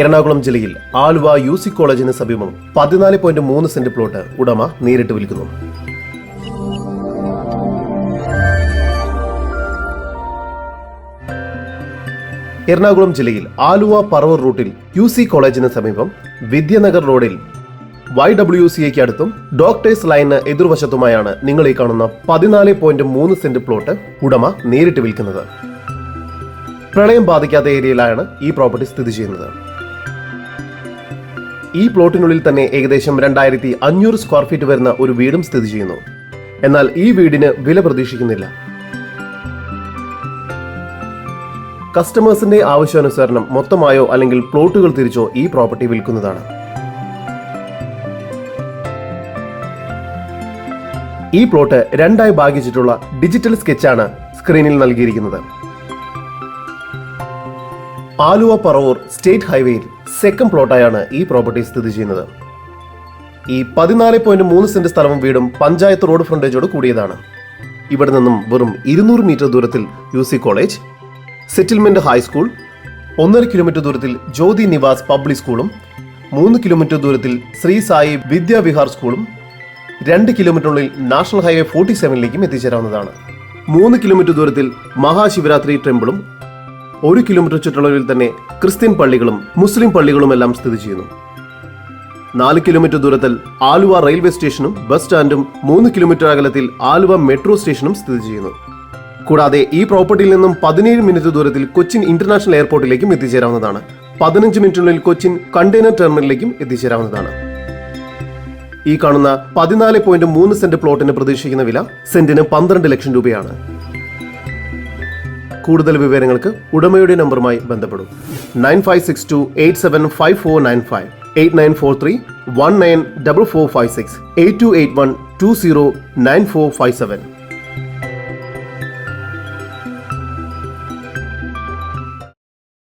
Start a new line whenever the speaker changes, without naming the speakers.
എറണാകുളം ജില്ലയിൽ Aluva U C കോളേജിന് സമീപം പതിനാല് പോയിന്റ് മൂന്ന് സെന്റ് പ്ലോട്ട് ഉടമ നേരിട്ട് വിൽക്കുന്നു. എറണാകുളം ജില്ലയിൽ ആലുവ പറവൂർ റൂട്ടിൽ യു സി കോളേജിന് സമീപം വിദ്യാനഗർ റോഡിൽ വൈ ഡബ്ല്യു സി എക്ക് അടുത്തും ഡോക്ടേഴ്സ് ലൈന് എതിർവശത്തുമായാണ് നിങ്ങൾ ഈ കാണുന്ന പതിനാല് പോയിന്റ് മൂന്ന് സെന്റ് പ്ലോട്ട് ഉടമ നേരിട്ട് വിൽക്കുന്നത്. പ്രളയം ബാധിക്കാത്ത ഏരിയയിലാണ് ഈ പ്രോപ്പർട്ടി സ്ഥിതി ചെയ്യുന്നത്. ഈ പ്ലോട്ടിനുള്ളിൽ തന്നെ ഏകദേശം രണ്ടായിരത്തി അഞ്ഞൂറ് സ്ക്വയർ ഫീറ്റ് വരുന്ന ഒരു വീടും സ്ഥിതി ചെയ്യുന്നു. എന്നാൽ ഈ വീടിന് വില പ്രതീക്ഷിക്കുന്നില്ല. കസ്റ്റമേഴ്സിന്റെ ആവശ്യാനുസരണം മൊത്തമായോ അല്ലെങ്കിൽ പ്ലോട്ടുകൾ തിരിച്ചോ ഈ പ്രോപ്പർട്ടി വിൽക്കുന്നതാണ്. ഈ പ്ലോട്ട് രണ്ടായി ഭാഗിച്ചിട്ടുള്ള ഡിജിറ്റൽ സ്കെച്ചാണ് സ്ക്രീനിൽ നൽകിയിരിക്കുന്നത്. ആലുവ പറവൂർ സ്റ്റേറ്റ് ഹൈവേയിൽ സെക്കൻഡ് പ്ലോട്ടായാണ് ഈ പ്രോപ്പർട്ടി സ്ഥിതി ചെയ്യുന്നത്. ഈ പതിനാല് പോയിന്റ് മൂന്ന് സെന്റ് സ്ഥലവും വീടും പഞ്ചായത്ത് റോഡ് ഫ്രണ്ടേജോട് കൂടിയതാണ്. ഇവിടെ നിന്നും വെറും ഇരുന്നൂറ് മീറ്റർ ദൂരത്തിൽ U C college settlement high school ഒന്നര കിലോമീറ്റർ ദൂരത്തിൽ ജ്യോതി നിവാസ് പബ്ലിക് സ്കൂളും മൂന്ന് കിലോമീറ്റർ ദൂരത്തിൽ ശ്രീ സായി വിദ്യാവിഹാർ സ്കൂളും രണ്ട് കിലോമീറ്ററിനുള്ളിൽ നാഷണൽ ഹൈവേ ഫോർട്ടി സെവനിലേക്കും എത്തിച്ചേരാവുന്നതാണ്. മൂന്ന് കിലോമീറ്റർ ദൂരത്തിൽ മഹാശിവരാത്രി ടെമ്പിളും ഒരു കിലോമീറ്റർ ചുറ്റളവിൽ തന്നെ ക്രിസ്ത്യൻ പള്ളികളും മുസ്ലിം പള്ളികളുമെല്ലാം സ്ഥിതി ചെയ്യുന്നു. നാല് കിലോമീറ്റർ ദൂരത്തിൽ ആലുവ റെയിൽവേ സ്റ്റേഷനും ബസ് സ്റ്റാൻഡും മൂന്ന് കിലോമീറ്റർ അകലത്തിൽ ആലുവ മെട്രോ സ്റ്റേഷനും സ്ഥിതി ചെയ്യുന്നു. കൂടാതെ ഈ പ്രോപ്പർട്ടിയിൽ നിന്നും പതിനേഴ് മിനിറ്റ് ദൂരത്തിൽ കൊച്ചിൻ ഇന്റർനാഷണൽ എയർപോർട്ടിലേക്കും എത്തിച്ചേരാവുന്നതാണ്. പതിനഞ്ച് മിനിറ്റിനുള്ളിൽ കൊച്ചിൻ കണ്ടെയ്നർ ടെർമിനലിലേക്കും എത്തിച്ചേരാവുന്നതാണ്. ഈ കാണുന്ന പതിനാല് പോയിന്റ് മൂന്ന് സെന്റ് പ്ലോട്ടിന് പ്രതീക്ഷിക്കുന്ന വില സെന്റിന് പന്ത്രണ്ട് ലക്ഷം രൂപയാണ്. കൂടുതൽ വിവരങ്ങൾക്ക് ഉടമയുടെ നമ്പറുമായി ബന്ധപ്പെടും. Nine five six two eight seven five four nine five. Eight nine four three one nine double four five six eight two eight one two zero nine four five seven.